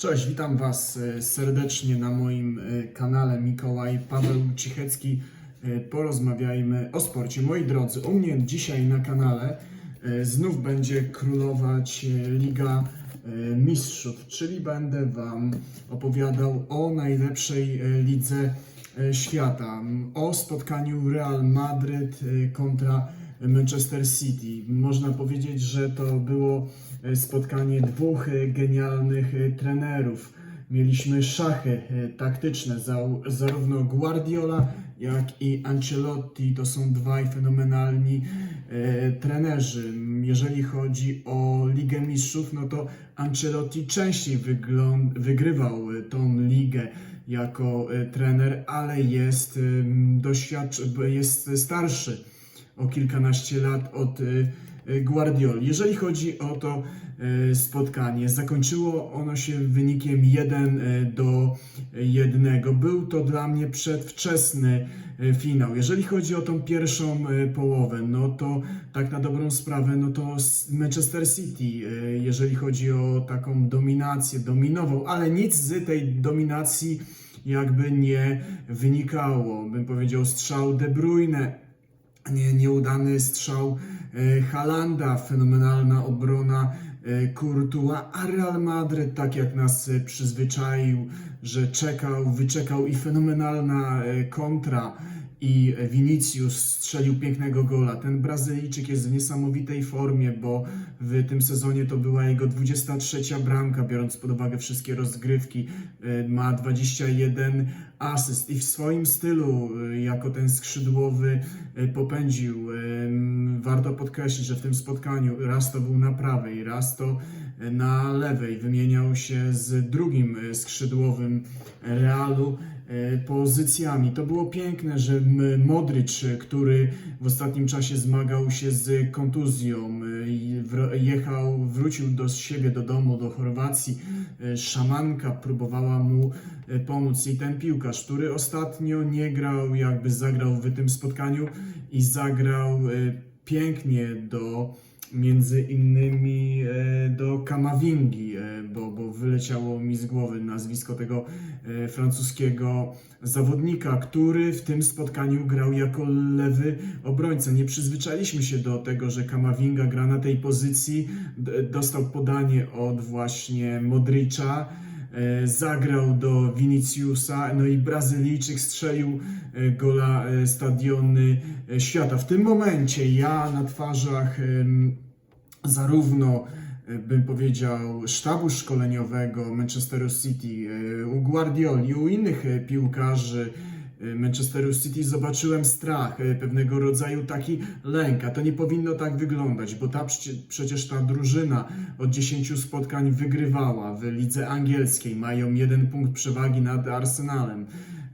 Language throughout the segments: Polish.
Cześć, witam Was e, serdecznie na moim e, kanale Mikołaj Paweł Cichecki. E, Porozmawiajmy o sporcie. Moi drodzy, u mnie dzisiaj na kanale znów będzie królować Liga Mistrzów, czyli będę Wam opowiadał o najlepszej lidze świata, o spotkaniu Real Madryt kontra Manchester City. Można powiedzieć, że to było spotkanie dwóch e, genialnych e, trenerów. Mieliśmy szachy e, taktyczne, zarówno Guardiola, jak i Ancelotti. To są dwaj fenomenalni trenerzy. Jeżeli chodzi o Ligę Mistrzów, no to Ancelotti częściej wygrywał tą ligę jako trener, ale jest doświadcz- jest starszy o kilkanaście lat od Guardioli. Jeżeli chodzi o to y, spotkanie, zakończyło ono się wynikiem 1 y, do 1. Był to dla mnie przedwczesny finał. Jeżeli chodzi o tą pierwszą połowę, no to tak na dobrą sprawę, no to Manchester City, jeżeli chodzi o taką dominację, dominował, ale nic z tej dominacji jakby nie wynikało. Bym powiedział strzał De Bruyne, nie, nieudany strzał e, Halanda, fenomenalna obrona e, Courtois, a Real Madryt, tak jak nas e, przyzwyczaił, że czekał, wyczekał i fenomenalna e, kontra i Vinicius strzelił pięknego gola. Ten Brazylijczyk jest w niesamowitej formie, bo w tym sezonie to była jego 23 bramka, biorąc pod uwagę wszystkie rozgrywki. E, Ma 21 asyst i w swoim stylu, e, jako ten skrzydłowy, e, popędził. Warto podkreślić, że w tym spotkaniu raz to był na prawej, raz to na lewej. Wymieniał się z drugim skrzydłowym Realu pozycjami. To było piękne, że m- Modryc, e, który w ostatnim czasie zmagał się z kontuzją, e, jechał, wrócił do siebie, do domu, do Chorwacji. E, Szamanka próbowała mu e, pomóc i ten piłkarz, który ostatnio nie grał, jakby zagrał w tym spotkaniu i zagrał e, pięknie do między innymi e, do Kamavingi, e, bo, bo wyleciało mi z głowy nazwisko tego e, francuskiego zawodnika, który w tym spotkaniu grał jako lewy obrońca. Nie przyzwyczailiśmy się do tego, że Kamavinga gra na tej pozycji. Dostał podanie od właśnie Modricza. E, Zagrał do Viniciusa, no i Brazylijczyk strzelił e, gola e, stadiony świata. W tym momencie ja na twarzach zarówno bym powiedział sztabu szkoleniowego Manchesteru City, u Guardioli, u innych piłkarzy Manchesteru City zobaczyłem strach, e, pewnego rodzaju taki lęk, a to nie powinno tak wyglądać, bo ta przecie- przecież ta drużyna od 10 spotkań wygrywała w lidze angielskiej, mają jeden punkt przewagi nad Arsenalem.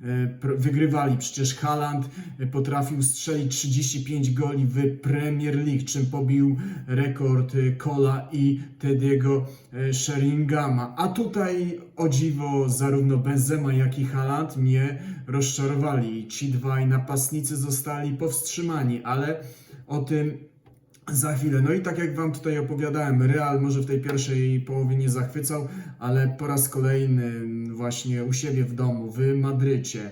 E, Wygrywali przecież Haaland e, potrafił strzelić 35 goli w Premier League, czym pobił rekord e, Kola i Tediego Sheringama. A tutaj o dziwo zarówno Benzema jak i Haaland mnie rozczarowali. Ci dwaj napastnicy zostali powstrzymani, ale o tym za chwilę. No i tak jak Wam tutaj opowiadałem, Real może w tej pierwszej połowie nie zachwycał, ale po raz kolejny mm, właśnie u siebie w domu, w Madrycie,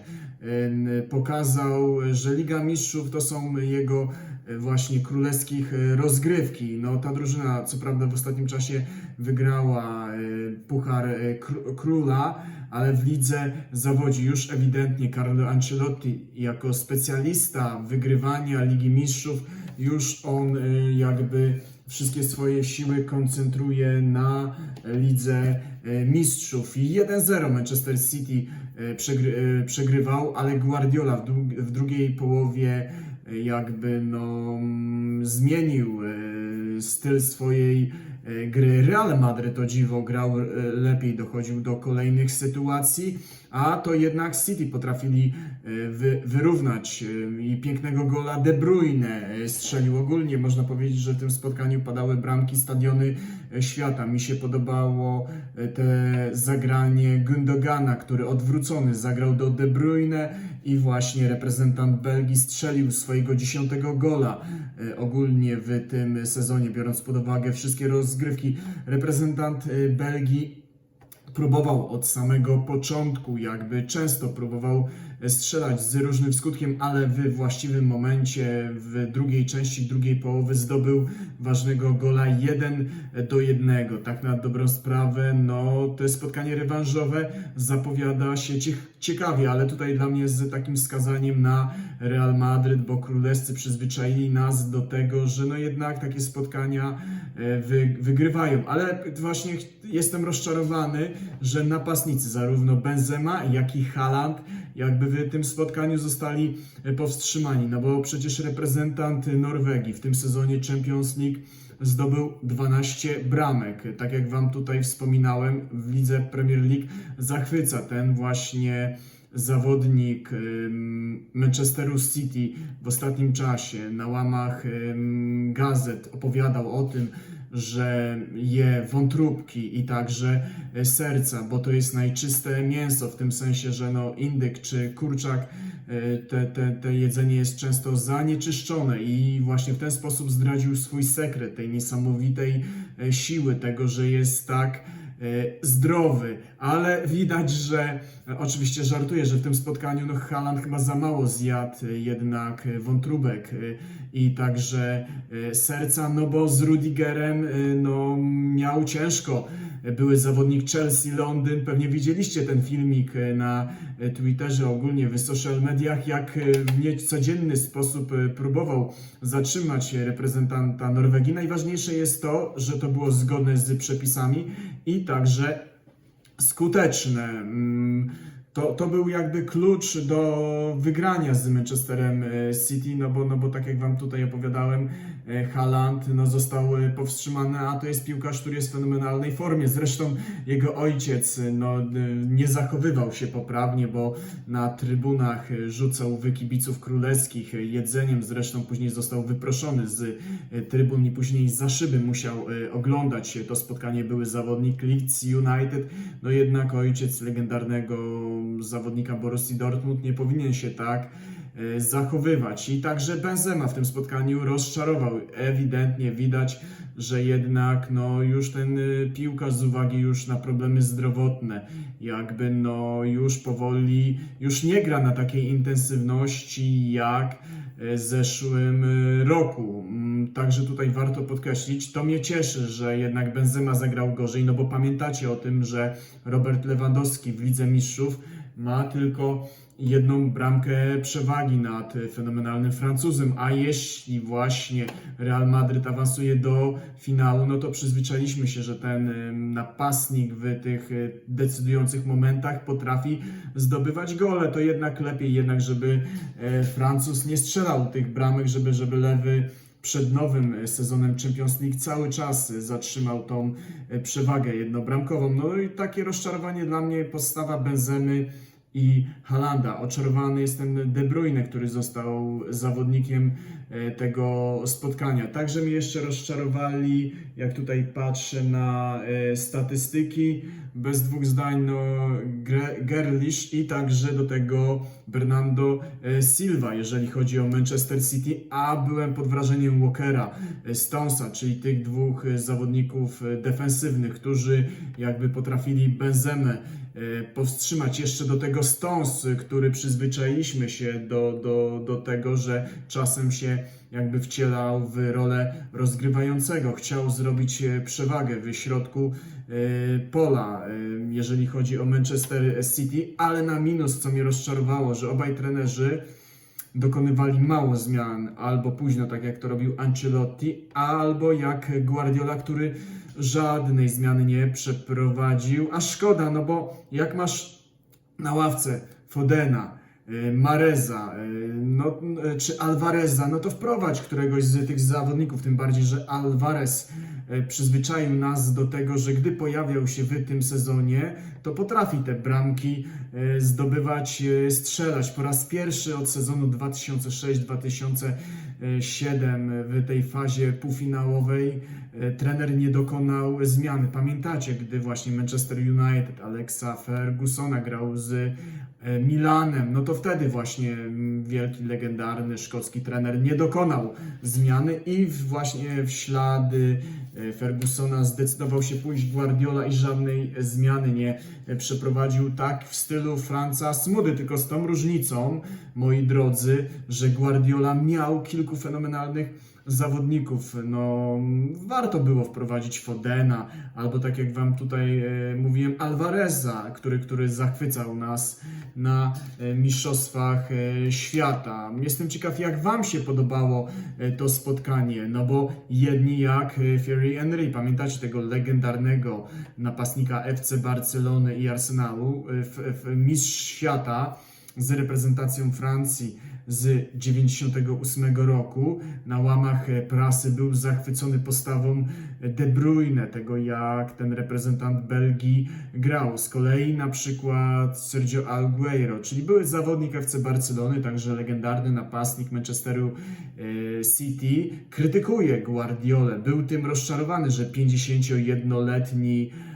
ym, pokazał, że Liga Mistrzów to są jego y, właśnie królewskich y, rozgrywki. No ta drużyna co prawda w ostatnim czasie wygrała y, Puchar Kró- Króla, ale w lidze zawodzi już ewidentnie Carlo Ancelotti jako specjalista wygrywania Ligi Mistrzów już on y, jakby wszystkie swoje siły koncentruje na lidze y, mistrzów. I 1-0 Manchester City y, przegry, przegrywał, ale Guardiola w, w drugiej połowie jakby no, mm, zmienił styl swojej gry. Real Madryt o dziwo grał y, lepiej, dochodził do kolejnych sytuacji, a to jednak City potrafili wy, wyrównać i pięknego gola De Bruyne strzelił. Ogólnie można powiedzieć, że w tym spotkaniu padały bramki stadiony świata. Mi się podobało te zagranie Gündogana, który odwrócony zagrał do De Bruyne i właśnie reprezentant Belgii strzelił swojego dziesiątego gola y, ogólnie w tym sezonie, biorąc pod uwagę wszystkie rozgrywki. Reprezentant y, Belgii próbował od samego początku, jakby często próbował strzelać z różnym skutkiem, ale w właściwym momencie, w drugiej części drugiej połowy zdobył ważnego gola 1 do 1. Tak na dobrą sprawę, no to spotkanie rewanżowe zapowiada się cie- ciekawie, ale tutaj dla mnie z takim wskazaniem na Real Madryt, bo królewscy przyzwyczaili nas do tego, że no jednak takie spotkania e, wy, wygrywają, ale właśnie jestem rozczarowany, że napastnicy zarówno Benzema, jak i Haaland jakby w tym spotkaniu zostali e, powstrzymani, no bo przecież reprezentant Norwegii w tym sezonie Champions League zdobył 12 bramek. Tak jak Wam tutaj wspominałem, w lidze Premier League zachwyca ten właśnie zawodnik Manchesteru City w ostatnim czasie na łamach gazet opowiadał o tym, że je wątróbki i także e, serca, bo to jest najczyste mięso, w tym sensie, że no indyk czy kurczak, e, te, te, te jedzenie jest często zanieczyszczone i właśnie w ten sposób zdradził swój sekret tej niesamowitej e, siły, tego, że jest tak zdrowy, ale widać, że e, oczywiście żartuję, że w tym spotkaniu no Haaland chyba za mało zjadł e, jednak e, wątróbek e, i także e, serca, no bo z Rudigerem e, no miał ciężko. Były zawodnik Chelsea, Londyn, pewnie widzieliście ten filmik e, na e, Twitterze, ogólnie w social mediach, jak e, w niecodzienny sposób próbował zatrzymać reprezentanta Norwegii. Najważniejsze jest to, że to było zgodne z przepisami i także skuteczne. To, to był jakby klucz do wygrania z Manchesterem e, City, no bo, no bo tak jak Wam tutaj opowiadałem, e, Haaland no, został e, powstrzymany, a to jest piłkarz, który jest w fenomenalnej formie. Zresztą jego ojciec no, nie zachowywał się poprawnie, bo na trybunach rzucał w kibiców królewskich jedzeniem, zresztą później został wyproszony z trybun i później za szyby musiał oglądać to spotkanie. Były zawodnik Leeds United, no jednak ojciec legendarnego zawodnika Borussii Dortmund nie powinien się tak e, zachowywać. I także Benzema w tym spotkaniu rozczarował. Ewidentnie widać, że jednak no, już ten y, piłkarz z uwagi już na problemy zdrowotne, jakby no już powoli, już nie gra na takiej intensywności jak e, zeszłym y, roku. Także tutaj warto podkreślić, to mnie cieszy, że jednak Benzema zagrał gorzej, no bo pamiętacie o tym, że Robert Lewandowski w Lidze Mistrzów ma tylko jedną bramkę przewagi nad fenomenalnym Francuzem, a jeśli właśnie Real Madryt awansuje do finału, no to przyzwyczailiśmy się, że ten napastnik w tych e, decydujących momentach potrafi zdobywać gole. To jednak lepiej jednak, żeby e, Francuz nie strzelał tych bramek, żeby, żeby lewy przed nowym sezonem Champions League cały czas zatrzymał tą e, przewagę jednobramkową. No i takie rozczarowanie dla mnie postawa Benzemy i Halanda. Oczarowany jestem De Bruyne, który został zawodnikiem e, tego spotkania. Także mnie jeszcze rozczarowali, jak tutaj patrzę na e, statystyki, bez dwóch zdań, no Gerlish i także do tego Bernardo e, Silva, jeżeli chodzi o Manchester City, a byłem pod wrażeniem Walkera, e, Stonesa, czyli tych dwóch e, zawodników defensywnych, którzy jakby potrafili Benzemę powstrzymać. Jeszcze do tego Stones, który przyzwyczailiśmy się do, do, do tego, że czasem się jakby wcielał w rolę rozgrywającego. Chciał zrobić przewagę w środku pola, jeżeli chodzi o Manchester City, ale na minus, co mnie rozczarowało, że obaj trenerzy dokonywali mało zmian, albo późno, tak jak to robił Ancelotti, albo jak Guardiola, który żadnej zmiany nie przeprowadził. A szkoda, no bo jak masz na ławce Fodena, y, Mareza, y, no, y, czy Alvareza, no to wprowadź któregoś z tych zawodników, tym bardziej, że Alvarez przyzwyczaił nas do tego, że gdy pojawiał się w tym sezonie, to potrafi te bramki y, zdobywać, y, strzelać. Po raz pierwszy od sezonu 2006-2007 w tej fazie półfinałowej trener nie dokonał zmiany. Pamiętacie, gdy właśnie Manchester United Alexa Fergusona grał z e, Milanem, no to wtedy właśnie mm, wielki, legendarny szkocki trener nie dokonał zmiany i właśnie w ślady e, Fergusona zdecydował się pójść Guardiola i żadnej zmiany nie e, przeprowadził. Tak w stylu Franca Smudy, tylko z tą różnicą, moi drodzy, że Guardiola miał kilku fenomenalnych zawodników. No, warto było wprowadzić Fodena, albo tak jak Wam tutaj e, mówiłem, Alvareza, który, który zachwycał nas na e, Mistrzostwach e, Świata. Jestem ciekaw, jak Wam się podobało e, to spotkanie, no bo jedni jak e, Thierry Henry, pamiętacie tego legendarnego napastnika FC Barcelony i Arsenalu, e, w, w Mistrz Świata z reprezentacją Francji z 98 roku. Na łamach e, prasy był zachwycony postawą De Bruyne, tego jak ten reprezentant Belgii grał. Z kolei na przykład Sergio Aguero, czyli były zawodnik FC Barcelony, także legendarny napastnik Manchesteru e, City, krytykuje Guardiolę. Był tym rozczarowany, że 51-letni E,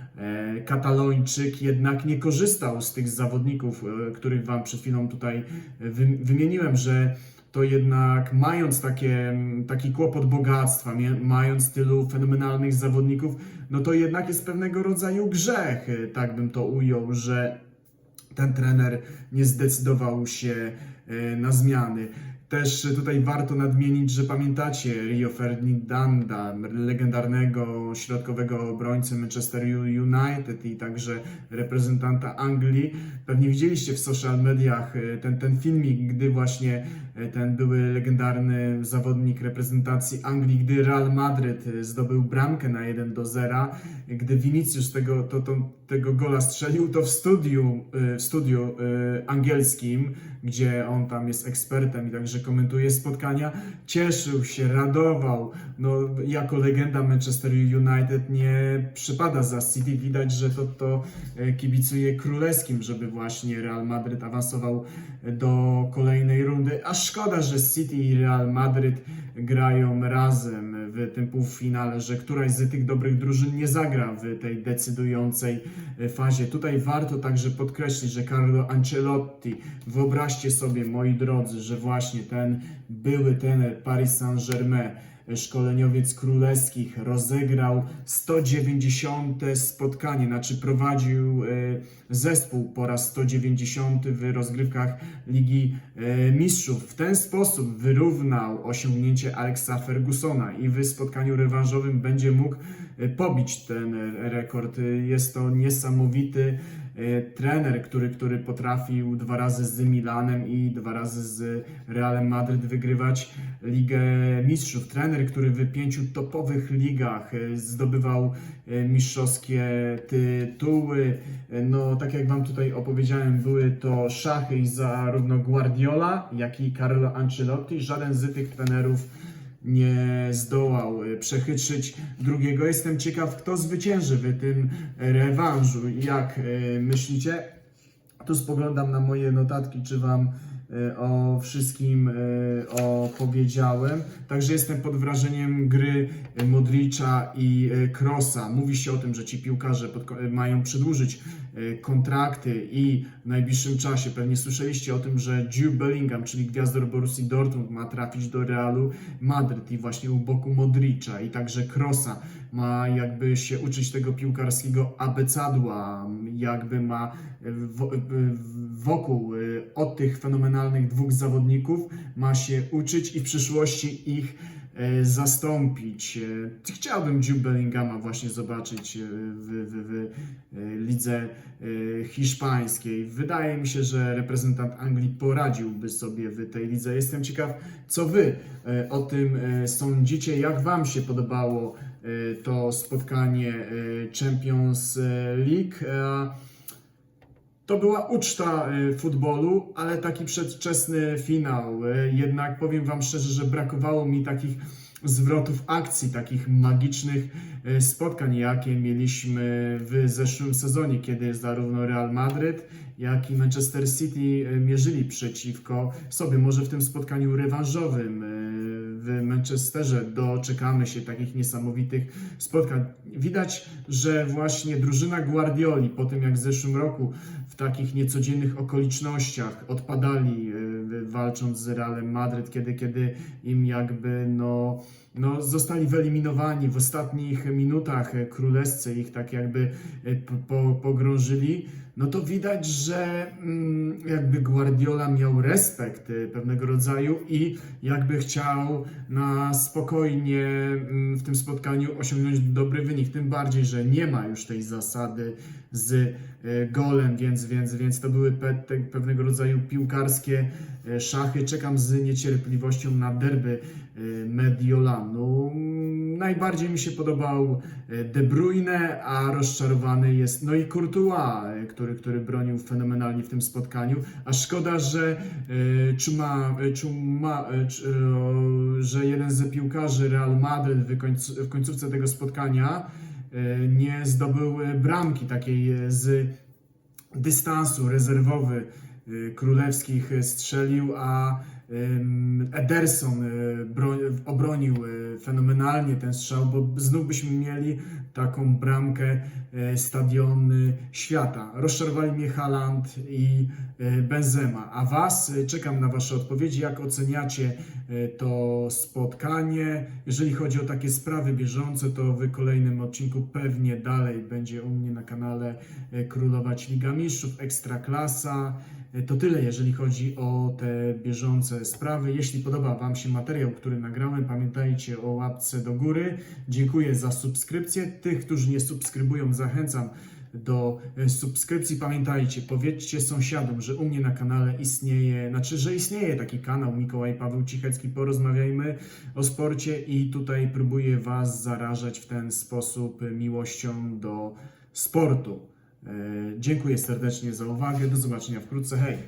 Katalończyk jednak nie korzystał z tych zawodników, e, których Wam przed chwilą tutaj wy- wymieniłem, że to jednak mając takie, taki kłopot bogactwa, mając tylu fenomenalnych zawodników, no to jednak jest pewnego rodzaju grzech, e, tak bym to ujął, że ten trener nie zdecydował się e, na zmiany. Też tutaj warto nadmienić, że pamiętacie Rio Ferdinanda, legendarnego środkowego obrońcy Manchester United i także reprezentanta Anglii. Pewnie widzieliście w social mediach e, ten, ten filmik, gdy właśnie e, ten były legendarny zawodnik reprezentacji Anglii, gdy Real Madryt e, zdobył bramkę na 1 do 0, gdy Vinicius tego, to, to, tego gola strzelił, to w studiu, w studiu angielskim, gdzie on tam jest ekspertem i także komentuje spotkania, cieszył się, radował. No, jako legenda Manchester United nie przypada za City. Widać, że to, to e, kibicuje królewskim, żeby właśnie Real Madryt awansował do kolejnej rundy. A szkoda, że City i Real Madryt grają razem w tym półfinale, że któraś z tych dobrych drużyn nie zagra w tej decydującej fazie. Tutaj warto także podkreślić, że Carlo Ancelotti, wyobraźcie sobie, moi drodzy, że właśnie ten były trener Paris Saint-Germain, szkoleniowiec królewskich, rozegrał 190 spotkanie, znaczy prowadził e, zespół po raz 190 w rozgrywkach Ligi e, Mistrzów. W ten sposób wyrównał osiągnięcie Alexa Fergusona i w spotkaniu rewanżowym będzie mógł e, pobić ten rekord. Jest to niesamowity trener, który, który potrafił dwa razy z Milanem i dwa razy z Realem Madryt wygrywać Ligę Mistrzów. Trener, który w pięciu topowych ligach e, zdobywał e, mistrzowskie tytuły. No, tak jak Wam tutaj opowiedziałem, były to szachy zarówno Guardiola, jak i Carlo Ancelotti. Żaden z tych trenerów nie zdołał e, przechytrzyć drugiego. Jestem ciekaw, kto zwycięży w tym rewanżu. Jak e, myślicie? Tu spoglądam na moje notatki, czy Wam e, o wszystkim opowiedziałem. Także jestem pod wrażeniem gry Modricza i Krosa. Mówi się o tym, że ci piłkarze mają przedłużyć kontrakty i w najbliższym czasie pewnie słyszeliście o tym, że Jude Bellingham, czyli gwiazdor Borussii Dortmund ma trafić do Realu Madryt i właśnie u boku Modricza. I także Krosa ma jakby się uczyć tego piłkarskiego abecadła, jakby ma e, e, wokół e, od tych fenomenalnych dwóch zawodników ma się uczyć i w przyszłości ich e, zastąpić. E, Chciałbym Jude Bellinghama właśnie zobaczyć e, w, w, w e, lidze e, hiszpańskiej. Wydaje mi się, że reprezentant Anglii poradziłby sobie w tej lidze. Jestem ciekaw, co wy e, o tym e, sądzicie, jak wam się podobało e, to spotkanie e, Champions League. To była uczta e, futbolu, ale taki przedwczesny finał. E, Jednak powiem Wam szczerze, że brakowało mi takich zwrotów akcji, takich magicznych e, spotkań, jakie mieliśmy w zeszłym sezonie, kiedy zarówno Real Madryt, jak i Manchester City mierzyli przeciwko sobie. Może w tym spotkaniu rewanżowym w Manchesterze doczekamy się takich niesamowitych spotkań. Widać, że właśnie drużyna Guardioli po tym jak w zeszłym roku w takich niecodziennych okolicznościach odpadali e, walcząc z Realem Madryt, kiedy, kiedy im jakby no, no zostali wyeliminowani w ostatnich minutach y, królewscy ich tak jakby y, po, po, pogrążyli, no to widać, że mm, jakby Guardiola miał respekt y, pewnego rodzaju i jakby chciał na spokojnie mm, w tym spotkaniu osiągnąć dobry wynik. Tym bardziej, że nie ma już tej zasady z golem, więc, więc, więc to były pe, te, pewnego rodzaju piłkarskie y, szachy. Czekam z niecierpliwością na derby y, Mediolanu. Mm, Najbardziej mi się podobał De Bruyne, a rozczarowany jest no i Courtois, który, który bronił fenomenalnie w tym spotkaniu. A szkoda, że Czuma, Czuma, że jeden z piłkarzy Real Madryt w, w końcówce tego spotkania nie zdobył bramki takiej y, z dystansu rezerwowy królewskich y, strzelił, a Ederson y, bro, obronił y, fenomenalnie ten strzał, bo znów byśmy mieli taką bramkę y, stadiony świata. Rozczarowali mnie Haaland i y, Benzema, a was y, czekam na wasze odpowiedzi, jak oceniacie y, to spotkanie. Jeżeli chodzi o takie sprawy bieżące, to w kolejnym odcinku pewnie dalej będzie u mnie na kanale y, królować Liga Mistrzów, Ekstraklasa. Y, To tyle, jeżeli chodzi o te bieżące sprawy. Jeśli podoba Wam się materiał, który nagrałem, pamiętajcie o łapce do góry. Dziękuję za subskrypcję. Tych, którzy nie subskrybują, zachęcam do e, subskrypcji. Pamiętajcie, powiedzcie sąsiadom, że u mnie na kanale istnieje, znaczy, że istnieje taki kanał Mikołaj Paweł Cichecki, porozmawiajmy o sporcie i tutaj próbuję Was zarażać w ten sposób miłością do sportu. E, Dziękuję serdecznie za uwagę, do zobaczenia wkrótce, hej!